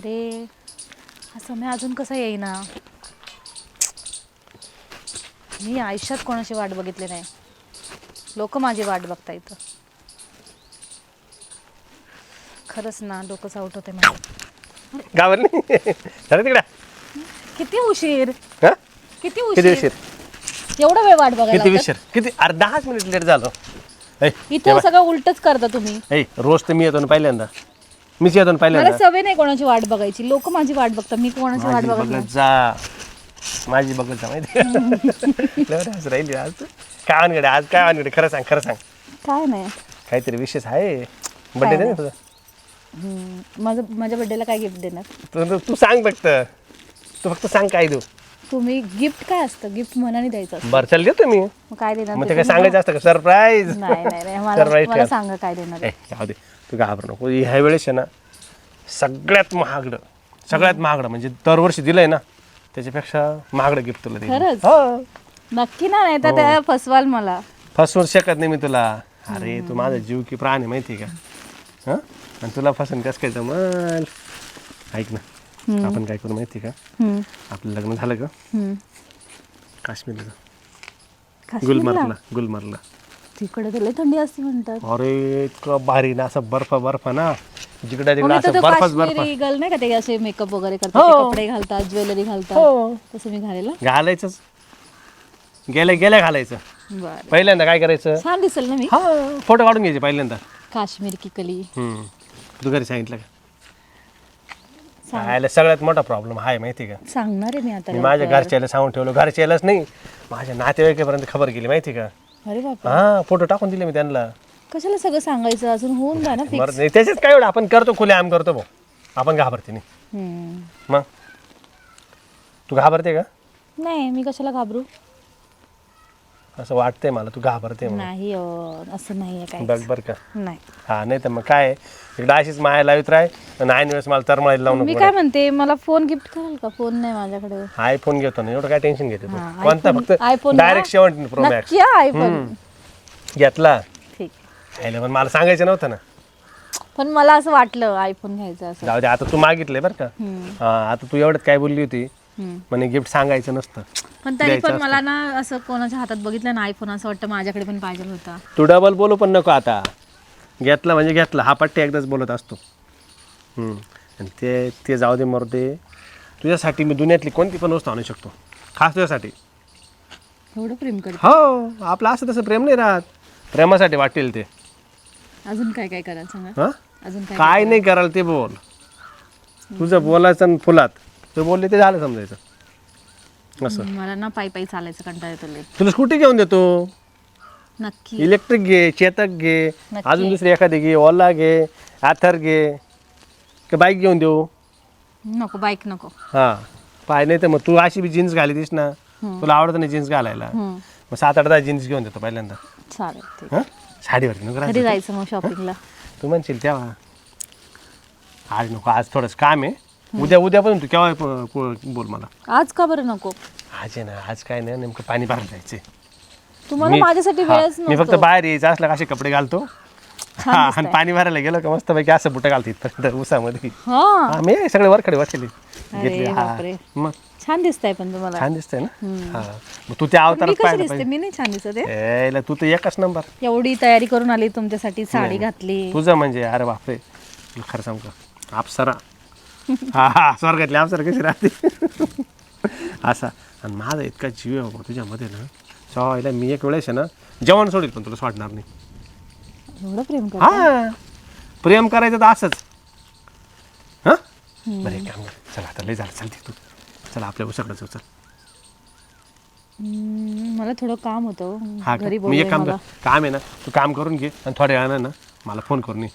अरे हा समय अजून कसा येईना? मी आयुष्यात कोणाची वाट बघितली नाही. लोक माझी वाट बघता इथं खरंच ना डोकंच आउट होते झालं तिकडे? किती उशीर? हा? किती किती उशीर? उशीर? एवढा वेळ वाट बघायला किती? उशीर? किती? अरे दहाच मिनिट लेट झालो. ऐ, इथं सगळं उलटच करता तुम्ही. ऐ रोज तर मी येतो ना पहिल्यांदा. मीच येतो ना मला पहिल्यांदा सवय नाही कोणाची वाट बघायची. लोक माझी वाट बघतात. मी कोणाची वाट माझी बघत बघत नाही जा. माझी बघत जा माहिती आज राहिली आज. तू. काय आणकडे आज काय आणकडे खरं सांग खरं सांग. काय नाही. काहीतरी विशेष आहे? बड्डे दे ना तुझा? हम्म, माझं माझ्या बर्थडेला काय गिफ्ट देणार? तू तू- तू सांग फक्त. तू फक्त सांग काय देऊ. तुम्ही गिफ्ट काय असतं? गिफ्ट मनाने द्यायचं असतं. बरं चल देतो मी. मग काय देणार मग ते काय सांगायचं असतं का? सरप्राईज नाही नाही नाही. मला Surprise मला ठेव. सांगा काय देणार. ए. जाऊ दे. तू घाबर नको. ह्या वेळेस आहे ना सगळ्यात महागडं सगळ्यात महागडं म्हणजे दरवर्षी दिलंय ना त्याच्यापेक्षा महागडं गिफ्ट तुला देईन. खरंच? हो. नक्की ना नाही तर त्या फसवाल मला. फसवू शकत नाही मी तुला. अरे तू माझा जीव की प्राण आहे माहिती आहे का? हं? आणि तुला फसून कसं काय जमल? ऐक ना आपण काय करू माहिती आहे का? हम्म, आपलं लग्न झालं का हम्म. काश्मीरला? गुलमर्गला गुलमर्गला. तिकडे तर लय थंडी असते म्हणतात. अरे इतकं भारी ना असं बर्फ बर्फ ना. जिकडे तिकडे असं तो बर्फच बर्फ काश्मीरी गर्ल नाही का ते असे मेकअप वगैरे करतात? हो. कपडे घालतात ज्वेलरी घालतात. हो. तसं मी घालेलं. घालायचंच. गेल्या गेल्या घालायचं. बरं. पहिल्यांदा काय करायचं? छान दिसेल ना मी. हा फोटो काढून घ्यायचे पहिल्यांदा. काश्मीर की कली. हम्म. तू घरी सांगितलं का? खायला सगळ्यात मोठा प्रॉब्लेम आहे माहिती का? सांगणार आहे मी आता मी माझ्या घरच्याला सांगून ठेवलं. घरच्यालाच नाही. माझ्या नातेवाईकापर्यंत खबर गेली माहिती का? अरे बाप हा फोटो टाकून दिले मी त्यांना. कशाला सगळं सांगायचं? अजून होऊन जा ना फिक्स बरं नाही त्याच्यात काय एवढं? आपण करतो खुले आम करतो भाऊ. आपण घाबरते नाही. मग? तू घाबरते का? नाही मी कशाला घाबरू? असं वाटतंय मला तू घाबरते म्हणून. नाही अं, असं नाहीये काय बघ बरं का. नाही. हा नाही तर मग काय आहे, इकडं अशीच माया लावित राह. आणि ऐन वेळेस मला तरमळायला लावून मी नको काय म्हणते मला फोन गिफ्ट कराल का? फोन नाही माझ्याकडे. आयफोन घेतो ना एवढं काय टेन्शन घेते तू? हा, कोणता? iPhone- फक्त iPhone ना? डायरेक्ट सेवन प्रो मॅक्स नक्की आयफोन घेतला. आयला पण मला सांगायचं नव्हतं ना. पण मला असं वाटलं आयफोन घ्यायचं असं. जाऊ दे आता तू मागितलंय बरं का. हा, आता तू एवढंच काय बोलली होती. म्हणे गिफ्ट सांगायचं नसतं. पण तरी पण मला ना असं कोणाच्या हातात बघितलं ना आयफोन असं वाटतं माझ्याकडे पण पाहिजे होता. तू डबल बोलू पण नको आता. घेतला म्हणजे घेतला. हा पट्टी एकदाच बोलत असतो. हम्म. आणि ते ते जाऊ दे मरू दे. तुझ्यासाठी मी दुनियातली कोणती पण वस्तू आणू शकतो. खास तुझ्यासाठी. एवढं प्रेम करते. हो आपलं असं तसं प्रेम नाही राहत. प्रेमासाठी वाटेल ते. अजून काय काय करायला सांगा? हां? अजून काय काय नाही कराल? ते बोल. तुझं बोलायचं आणि फुलात. ते बोलले ते झालं समजायचं. असं. मला ना पायी पायी चालायचं कंटाळा येतो. तुला स्कूटी घेऊन देतो. नक्की. इलेक्ट्रिक घे चेतक घे नक्की. अजून दुसरी एखादी घे ओला घे आथर घे का बाईक घेऊन देऊ? नको बाईक नको. हां. पाय नाही तर मग तू अशी बी जीन्स घालीतीस ना तुला आवडत नाही जीन्स घालायला. हम्म, मग सात आठ दहा जीन्स घेऊन देतो पहिल्यांदा. चालेल ठीक हां? साडीवर नको कधी राहायचं. जायचं मग शॉपिंगला तू म्हणशील तेव्हा. आज नको आज थोडंसं काम आहे. उद्या उद्यापासून तू केव्हा प- प- बोल मला. आज का बरं नको? आज आहे ना आज काय नाही नेमकं पाणी भरायला जायचंय. तुम्हाला मी- माझ्यासाठी हा, वेळच मी फक्त नव्हतो. बाहेर यायचं असलं का असे कपडे घालतो. हा आणि पाणी भरायला गेलो का मस्त पैकी असं बुटं घालतो इथपर्यंत उसामध्ये हा. हा मी सगळे वरखडे अरे घेतले. हा. मग? छान दिसतंय पण तुम्हाला. छान दिसतंय ना? हा. मग तू त्या मी अवतारात कशी पाहिलं दिसते? पाहिजे. मी नाही छान दिसत आहे. तू तर एकच नंबर. एवढी तयारी करून आली तुमच्यासाठी साडी घातली. तुझं म्हणजे अरे बापरे. तुला खरं सांगू का? अप्सरा. हा हा स्वर्गातली अप्सरा कशी राहते? असा. आणि माझा इतका जीव आहे बाबा तुझ्यामध्ये ना. सवायला मी एक वेळेस आहे ना जेवण सोडील पण तुला सोडणार नाही. एवढं प्रेम कर हा प्रेम करायचं तर असंच. बरं एक काम कर. चल आता लय झालं. चालते तू. चल आपल्या उसाकडे जाऊ चल. हम्म, मला थोडं काम होतं हा. का? घरी मी एक काम मला. कर काम आहे ना तू काम करून घे आणि थोड्या वेळानं ना मला फोन करून ये.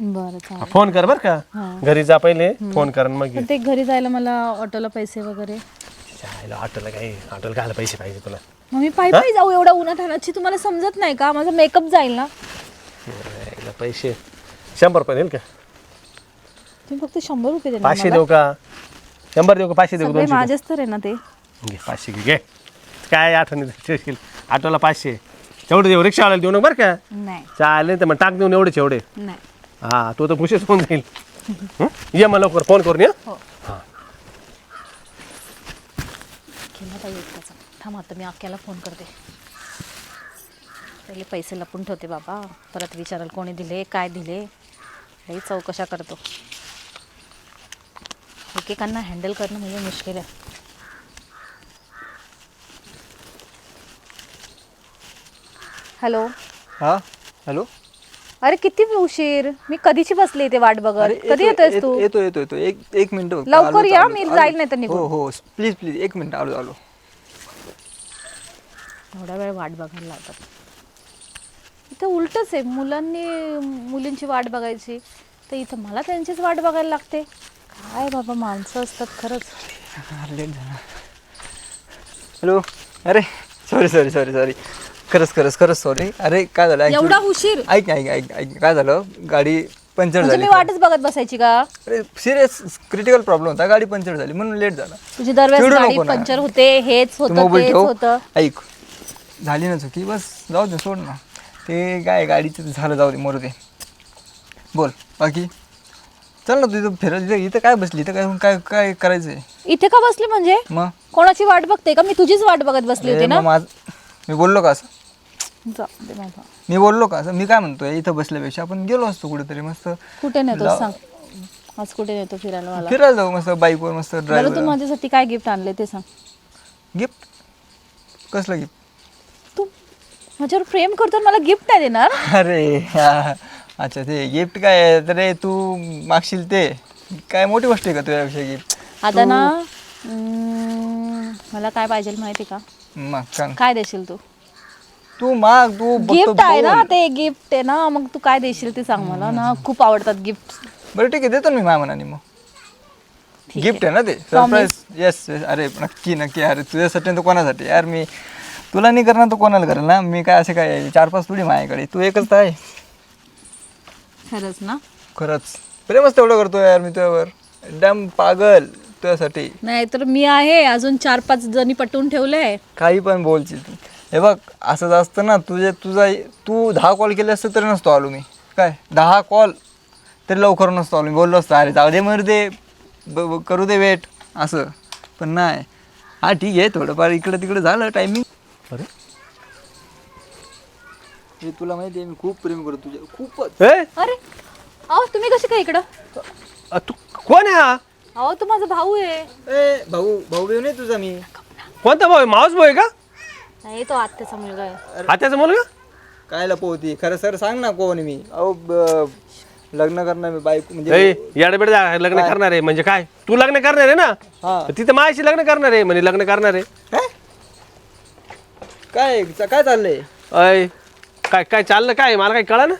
बरं चालेल. फोन कर बरं का. हा. घरी जा पहिले फोन कर आणि मग ये. पण ते घरी जायला मला ऑटोला पैसे वगैरे. जायला ऑटोला काय ऑटोला घायला पैसे पाहिजे तुला. मग मी पायी पायी जाऊ एवढा उन्हात आणायची तुम्हाला समजत नाही का? माझा मेकअप जाईल ना. यायला पैसे. शंभर रुपये देईल का? तुम्ही फक्त शंभर रुपये देणार पाचशे मला? देऊ का? शंभर देऊ का? पाचशे देऊ का? सगळे दोनशे माझेच तर आहे ना ते. देऊ? घे पाचशे घे घे. काय आठवणी देशील ऑटोला पाचशे. तेवढं देऊ रिक्षावाल्याला देऊ नका बरं का? नाही. चालेल तर मग टाक देऊन एवढेच एवढे. नाही. हा तो तर खुशीच होऊन जाईल. हं? ये मग लवकर फोन करून ये. हो. त्याचा थांब आता मी अक्क्याला फोन करते. पहिले पैसे लपून ठेवते बाबा. परत विचाराल कोणी दिले काय दिले? लई चौकशा करतो. एकेकांना हँडल करणं म्हणजे मुश्किल आहे. हॅलो हा? हॅलो अरे किती उशीर? मी कधीची बसली इथे वाट बघत? अरे कधी येतो- येतोयस येतो तू? येतो येतो येतो एक एक मिनिट फक्त. लवकर आलोच, या, आलोच, मी आलोच. जाईल नाहीतर निघून. हो हो प्लीज प्लीज एक मिनिट आलो आलो. एवढा वेळ वाट बघायला लावतात. इथं उलटच आहे मुलांनी मुलींची वाट बघायची. तर इथं मला त्यांचीच वाट बघायला लागते. काय बाबा माणसं असतात खरंच. लेट झाला. हॅलो अरे सॉरी सॉरी सॉरी सॉरी खरंच खरंच खरंच सॉरी अरे काय झालं? Actually- एवढा उशीर. ऐक ना, ऐक ऐक ऐक काय झालं? गाडी पंक्चर म्हणजे झाली मी वाटच बघत बसायची का? अरे सिरियस क्रिटिकल प्रॉब्लेम होता. गाडी पंक्चर झाली म्हणून लेट झाला. तुझी दरवेळेस चिडू गाडी नको ना. पंक्चर होते हेच तू होतं मोबाईल तेच ठेव. होतं. ऐक झाली ना चुकी बस जाऊ दे सोड ना. ते काय गाडीचं झालं जाऊ दे मरू दे. बोल बाकी? चल ना तू इथं फिरत इथं काय बसली? इथं काय काय काय करायचं आहे इथे का बसली म्हणजे? मग? कोणाची वाट बघते का? मी तुझीच वाट बघत बसली होती ना? मग माझ मी बोललो का असं? जा दे बाबा. मी बोललो का असं? मी काय म्हणतोय इथं बसल्यापेक्षा आपण गेलो असतो कुठेतरी मस्त. कुठे नेतो लाव. सांग. आज कुठे नेतो फिरायला? मला फिरायला जाऊ मस्त बाईकवर मस्त बरं तू ड्रायव्हर माझ्यासाठी काय गिफ्ट आणले ते सांग. गिफ्ट कसलं गिफ्ट तू माझ्यावर प्रेम करतो आणि मला गिफ्ट नाही देणार? अरे हा. अच्छा ते गिफ्ट काय आहे? तर रे तू मागशील ते. काय मोठी गोष्ट आहे का तुझ्यापेक्षा गिफ्ट आता ना अं, मला काय पाहिजे माहिती का? मग सांग. काय देशील तू? तू माग तू फक्त गिफ्ट आहे ना बोल. ते गिफ्ट आहे ना मग तू काय देशील ते सांग मला ना. खूप आवडतात गिफ्ट बरं ठीक आहे देतो ना मी माझ्या मनाने मग. ठीक गिफ्ट आहे. ना ते? Promise. सरप्राईज येस अरे नक्की नक्की. अरे तुझ्यासाठी तर कोणासाठी? यार मी तुला नाही करणार तर कोणाला करेल ना? मी काय असे काय चार पाच थोडी माझ्याकडे. तू एकच तर आहे. खरंच ना? खरंच. प्रेमच तेवढं करतो यार मी तुझ्यावर. एकदम पागल तुझ्यासाठी. नाही तर मी आहे. अजून चार पाच जणी पटवून ठेवलंय काही पण बोलशील तू. हे बघ असंच असतं ना तुझे तुझा तू दहा कॉल केले असते तरी नसतो आलो मी. काय? दहा कॉल तरी लवकर नसतो आलो मी. बोललो असतो अरे जाऊ दे मरू दे. ब- ब- करू दे वेट. असं. पण नाही. हा ठीक आहे थोडंफार इकडं तिकडं झालं टायमिंग अरे. हे तुला माहिती आहे मी खूप प्रेम करतो तुझ्या खूपच. ए अरे अहो तुम्ही कसे काय इकडं? अ, तू कोण आहे हा? अहो तू माझा भाऊ आहे. ए भाऊ भाऊ बिऊ नाही तुझा मी. कोणता भाऊ आहे? मावस भाऊ आहे का? नाही तो आत्याचा मुलगा आहे. आत्याचा मुलगा? काय लपवती खरं सर सांग ना कोण मी. अहो ब- लग्न करणार मी बायको म्हणजे ए याडबेड लग्न करणार आहे म्हणजे काय? तू लग्न करणार आहे ना? हा. तिथे माझ्याशी लग्न करणार आहे म्हणजे लग्न करणार आहे. काय काय काय चाललंय? अय काय काय चाललं काय? मला काही कळा ना?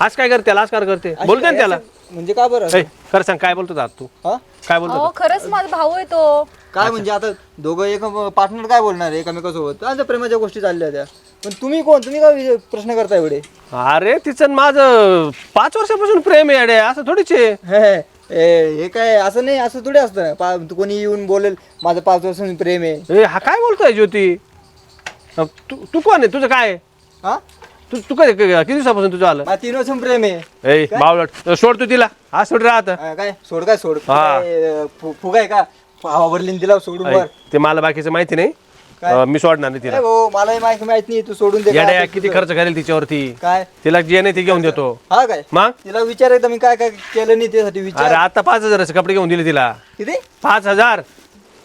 आज काय करते आज काय करते? बोल ना त्याला. म्हणजे का बरं ए खरं सांग काय बोलतो आता तू? हा? काय बोलतो अहो खरंच माझा भाऊ आहे तो. काय म्हणजे आता दोघं एक पार्टनर काय बोलणार आहे एकामेकासोबत? आता प्रेमाच्या गोष्टी चालल्या होत्या पण तुम्ही कोण? तुम्ही काय विचार- प्रश्न करता एवढे? अरे तिचं आणि माझं पाच वर्षापासून प्रेम आहे असं थोडीच आहे. हे, हे हे काय असं नाही असं थोडी असतं पा कोणी येऊन बोलेल माझं पाच वर्षांनी प्रेम आहे. ए हा काय बोलतोय ज्योती? अ, तू तू कोण आहे? तुझं काय आहे? हा? तू तू कधी किती दिवसापासून तुझं आलं? तीन वर्ष प्रेम आहे ए बावलट सोड तू तिला. आज सोड राहत हा, काय? सोड काय सोड? हा. काय, फु- फुगा आहे का? भरली तिला सोडून वर. ते मला बाकीचं माहिती नाही. काय? अ, मी सोडणार नाही तिला. मलाही माहिती माहीत नाही तू सोडून दे काय येड्या असेल किती तुझं. खर्च करेल तिच्यावरती? काय? तिला जे नाही ते घेऊन देतो. हा काय? मग? तिला विचार एकदा मी काय काय केलं नाही त्यासाठी अरे विचार आता पाच हजाराचे कपडे घेऊन दिले तिला. किती? पाच हजार.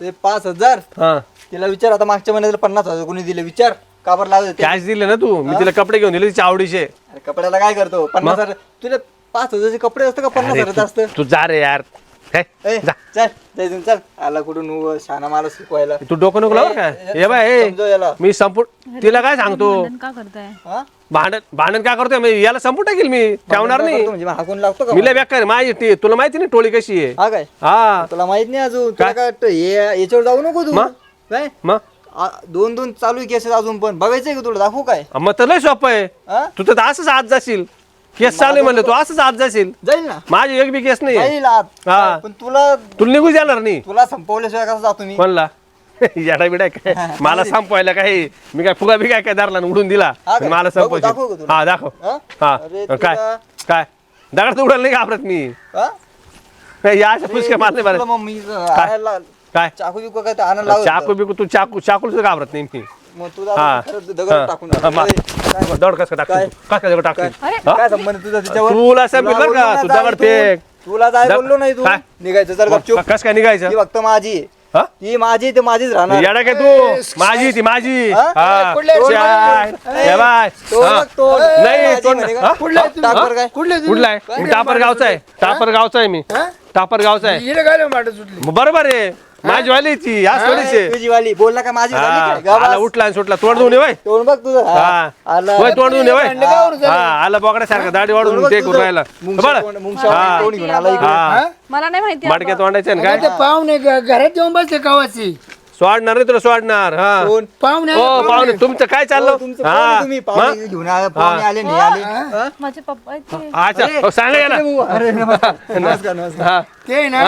ते पाच हजार? हा. तिला विचार आता मागच्या महिन्यात पन्नास हजार कोणी दिले. विचार. का बरं लागत होते? कॅश दिले ना तू? मी तिला कपडे घेऊन दिले तिच्या आवडीचे. अरे कपड्याला काय करतो? पन्नास हजार तुला पाच हजारचे कपडे असतं का? पन्नास अरे हजाराचं असतं? तू- तू जा रे यार. हे, ए, जा. चल जायचं चल. आला कुठून? मला शिकवायला. तू डोकं नको लावर काय ए, हे बाय ए, समजव याला. मी संपूर्ण तिला काय सांगतो? भांडण का करताय? हा? भांडण भांडण काय करतोय? मी याला संपून टाकील मी. ठेवणार नाही. करतो? म्हणजे हाकून लागतो का मी लय बेकार आहे. माझी टी- तुला माहिती नाही टोळी कशी आहे. हा काय? हा. तुला माहीत नाही अजून. तुला काय वाटतं हे याच्यावर जाऊ नको तू. मग? काय? मग? आ- दोन दोन चालू केसेस अजून पण. बघायचंय का तुला? दाखवू काय? मग तर लय सोपं आहे. तू तर असंच आत जाशील. केस चालू आहे म्हणलं तू असंच आत जाशील. जाईल ना? माझी एक बी केस नाही जाईल आत. हा. पण तुला तुला निघू देणार नाही. तुला संपवल्याशिवाय कसं जातो मी? म्हणला. याडा बिडा काय? मला संपवायला काय मी काय फुगा बिगा काय धरला आणि उडून दिला? हा काय? मला बघू, संपवायची. दाखवू का तुला? हा दाखव. हा? हा. अरे काय? तुला- काय? दगड उडाल नाही घाबरत मी. हा? या अशा मारले तुला बरं मग मी आणायला काय चाकू बिकू काय आणायला लावत चाकू बिकू तू चाकू चाकूला सुद्धा घाबरत नाही मी मग हा. खरंच दगड हा. टाकून हा, मा- काय दगड कसं टाकतो काय? कसं काय दगड टाकतो अरे हा? काय संबंध तुझा तिच्यावर तुला समजेल बरं बोललो का ना तू जाय दगड तू. फेक तुला जाय दग- बोललो नाही तू काय? निघायचं चल गपचूप कसं काय निघायचं ती फक्त माझी आहे. हा? ती माझी ते माझीच राहणार येडा काय तू माझी ती माझी हा? हा. कुठल्या- चाय. हे बाय तोंड हा. बघ, तोंड. नाही, माझी तोंड- म्हणे का? हा? कुठला आहे तू? टाकवर काय? कुठले कुठला आहे मी टापर गावचा आहे टापर गावचा आहे मी टापर गावचा आहे हिरे गायला माट सुटली मग बरोबर आहे माझी वाली ती आहे. तुझी वाली बोलला का माझी वाली हा, काय? गा आला बस. उठला आणि सुटला. तोंड देऊन वय. तोंड बघ तुझं. हा. हा आलं. वय तोंड देऊन वय. झाले. हा आला बोकड्यासारखं दाढी तोंड वाढून ते. करून राहिला. मुंगशा बरं तोंड- मुंगशा हा. तोंड घेऊन आला इकडे. हा. मला नाही माहिती मडक्यात तोंडायचं ना काय? ते पाहुणे घ- घरात येऊन बसले कावाची सोडणार नाही तुला सोडणार हा. कोण? पाहुणे हो पाहुणे. तुमचं काय हो, चाललं तुमचं कोण आहे तुम्ही पाहुणे घेऊन आले पाहुणे आले नाही आले. हा? माझे पप्पा. अच्छा हो, सांगा याला. अरे नमस्कार. नमस्कार नमस्कार. हा. ते ना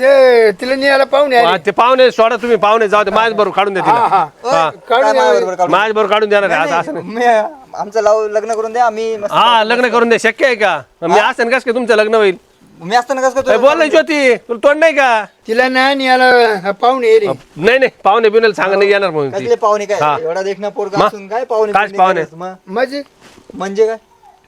ते तिला न्यायला पाहुणे आले. हा, ते पाहुणे सोडा तुम्ही पाहुणे जाऊ दे माझ बरोबर काढून हा. देतील हा हा. काढून काय द्या. माझ्याबरोबर काढून? माझ बरोबर काढून देणार आहे आता असं नाही मी आमचं लाव लग्न करून द्या आम्ही मस्त- हा लग्न करून दे शक्य आहे का? मी असं कस काय तुमचं लग्न होईल? मी असताना कसं करतो बोल ज्योती तुला तोंड नाही का? तिला नाही न्यायला पाहुणे नाही नाही पाहुणे बिनेल सांग नाही येणार म्हणून ती. कसले पाहुणे हा. काय एवढा देखणं पोरगा मग? असून काय पाहुणे काच पाहुणे? मग? म्हणजे? म्हणजे काय?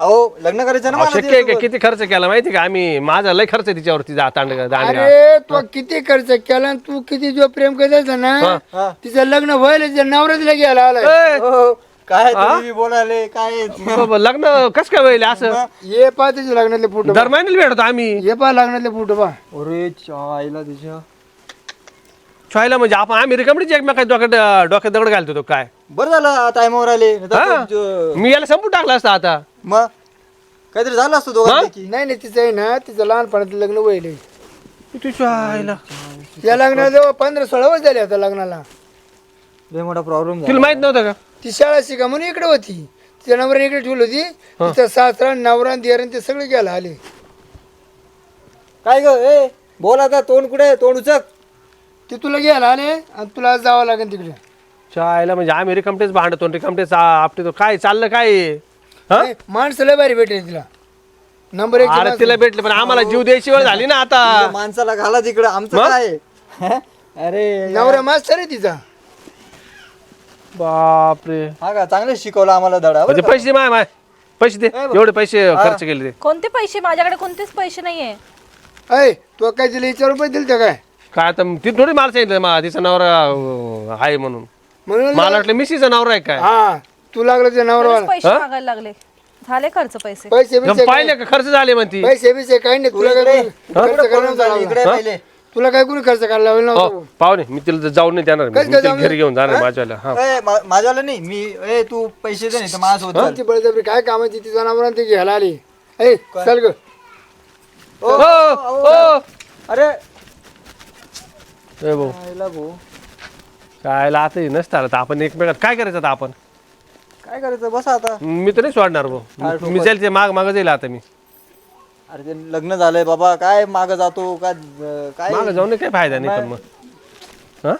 अहो लग्न करायचं ना मला शक्य आहे का? तिच्यासोबत. किती खर्च केला माहिती का? आम्ही माझा लय खर्च आहे तिच्यावरती जा दांडगा अरे तू किती खर्च केला आणि तू किती जो प्रेम करायचा ना हा. तिचं लग्न व्हायला तिच्या नवऱ्याला घ्यायला आलाय. ए, हो, काय तुम्ही बी बोलाले काय? बाबा, लग्न कस काय होईल असं? ये पा तिच्या लग्नातले फोटो दर महिन्याला भेटतो आम्ही. ये पा लग्नातले फोटो पा अरे चायला तिच्या. छायला म्हणजे आपण आम्ही रिकमडीची एकमेका डोक्यात डोक्यात दगड घालतो तो काय. बरं झालं टायमावर आले. नाहीतर हा? मी याला संपून टाकला असता आता. मग? काहीतरी झालं असतं दोघांपैकी? नाही नाही तिचं आहे ना तिचं लहानपणात लग्न व्हायले तुझ्या आईला. या लग्नाला जवळ पंधरा सोळा वर्ष झाले आता लग्नाला. लय मोठा प्रॉब्लेम तुला माहीत नव्हतं का? ती शाळा शिका म्हणून इकडे होती. तिच्या नवऱ्याने इकडे ठेवली होती. तिचा सासरा नवरा दिरण ते सगळे घ्यायला आले. काय ग? ए बोल आता तोंड कुठे तोंड उचक ते तुला घ्यायला आले आणि तुला आज जावं लागेल तिकडे. चायला म्हणजे आम्ही रिकमटेच भांडतो रिकमटेच आपटे काय चाललं काय? आहे? हा? नाही, माणसं लय भारी भेटेल तिला. नंबर एक अरे तिला भेटले पण आम्हाला जीव द्यायची वेळ झाली ना आता. माणसाला घाला तिकडं आमचं मग? काय? आहे? अरे नवरा मास्तर आहे तिचा. बापरे. हा का चांगलं शिकवलं आम्हाला धडा बरं म्हणजे का? पैसे माय माय. पैसे दे एवढे पैसे खर्च केले ते. कोणते पैसे? माझ्याकडे कोणतेच पैसे नाहीये. अय तो काय तिला विचार रुपये दिले त्या काय? काय आता ती थोडी मला सांगितलं मा तिचा नवरा अं, आहे म्हणून. म्हणून मला वाटलं मिशीचा नवरा आहे काय? हा. तू लागलं ते नवरा तरीच पैसे मागायला लागले. झाले खर्च पैसे. पैसे बिसे पाहिले का खर्च झाले म्हणती? पैसे बिसे काही नाही. तुला काय कोणी खर्च करायला लावला. इकडे पहिले? तुला काय कोणी खर्च करायला लावला हो नव्हता? पाहुणे मी तिला जाऊन नाही देणार. मी. मी तिला घरी घेऊन जाणार माझ्याला हा. ए, मा- माझ्यावाला नाही. मी ए तू पैसे दे नाही तर माझ्यासोबत चल. ती बळजबरी काय कामाची ती जनावर ते घ्यायला आली. ए चल ग. ओ, ओ, ओ. अरे. ए भाऊ. काय आता हे नसतं आलं तर आपण एकमेकात काय करायचं आता आपण? काय करायचं? बसा आता. मी तर नाही सोडणार भाऊ. मी जाईल ते माग माग जाईल आता मी. अरे ते लग्न झालंय बाबा. काय माग जातो? काय काय? माग जाऊन काय फायदा नाही पण मग. हा?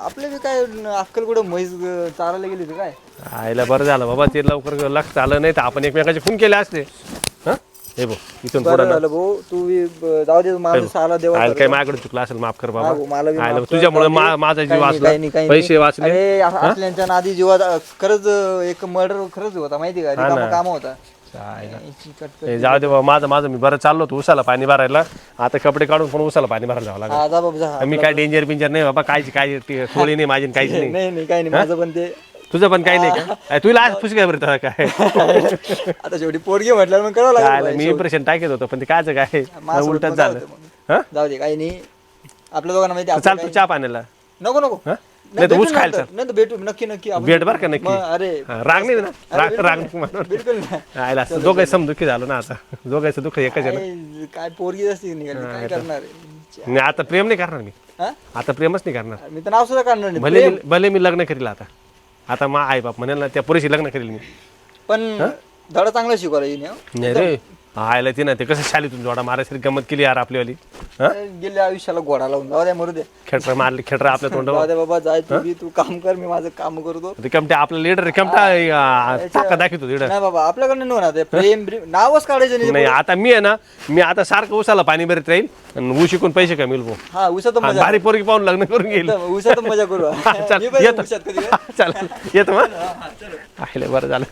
आपले बी काय अक्कल कुठं म्हैस अं, चारायला गेली होती काय? आईला बरं झालं बाबा. ते लवकर लक्ष आलं नाही तर आपण एकमेकाचे खून केले असते. हा हे भाऊ इथून पुढे बरं झालं भाऊ. तू बी, ब- जाऊ दे माणूस आला देवा काय माझ्याकडे चुकलं असेल माफ कर हा भाऊ, बाबा मला बी आयला माफ कर, तुझ्यामुळे जाऊ दे. मा- माझा जीव काही नाही, काही नाही, वाचला काही पैसे नाही. वाचले? अरे असल्यांच्या नादी जीवात अं, खरंच अं, एक मर्डर खरंच होता माहिती का? रिकामा काम होता. कटकट. ए, जाऊ दे बाबा माझं माझं मी बरं चाललो होतो उसाला पाणी भरायला. आता कपडे काढून पण उसाला पाणी भरायला जावं लागेल. हा, जा बाबा जा. मी काय डेंजर पिंजर नाही बाबा कायची काय थोडी नाही माझी काहीच नाही नाही. नाही काही नाही माझं पण ते तुझं पण काही नाही का? तुला आज काय बरं काय? आता शेवटी पोरगी म्हटल्यावर मग करावं काय लागेल मी. इम्प्रेशन टाकत होतो पण ते कायचं काय? माझं उलटच मग झालं. जाऊ दे मग. हा? जाऊ दे काही नाही. आपल्या दोघांना माहिती आहे, चाल आपलं तू चहा पाण्याला. काही- नको नको. हा? नाही, नाही तर भेटू ऊस खायला नंतर. नाही तर भेटू नक्की नक्की. आपण भेट बर का नक्की? मग, अरे. हा, राग नाही ना? राग राग नको म्हणून. बिलकुल नाही. आयला असं दोघं समदुखी झालो ना आता. दोघांचं दुःख एकच आहे ना? काय- काय पोरगी असते निघाली काय करणार आहे? नाही आता प्रेम नाही करणार मी. हा? आता प्रेमच नाही करणार. मी तर नाव सुद्धा काढणार नाही. भले मी भले मी लग्न करील आता. आता मा आई बाप म्हणेल ना त्या पुरेशी लग्न करील मी. पण धडा चांगला हं. नाही रे आयला ती ना ते कसं शालीतून जोडा मारायसाठी गमत केली यार आपलीवाली. हा? गेले आयुष्याला घोडा लावून. जाऊ द्या मरू दे. खेटर मारले खेटर आपल्या जाऊ तोंडावर. दे बाबा जाय तू बी, तू काम कर मी माझं काम करतो. रिकमटे आपला लीडर रिकमटा ताकद दाखवतो लीडर नाही बाबा आपल्याकडे नाही होणार ते. प्रेम नावच काढायचं नाही नाही आता मी आहे ना मी आता सारखं उसाला पाणी भरत राहील आणि ऊस शिकून पैसे कमी भाऊ. हा उसात आणि मजा. भारी पोरगी पाहून लग्न करून घेईल. उसात मजा करू. चल मी पण येतो. उसात कधी चल येतो मग बरं झालं.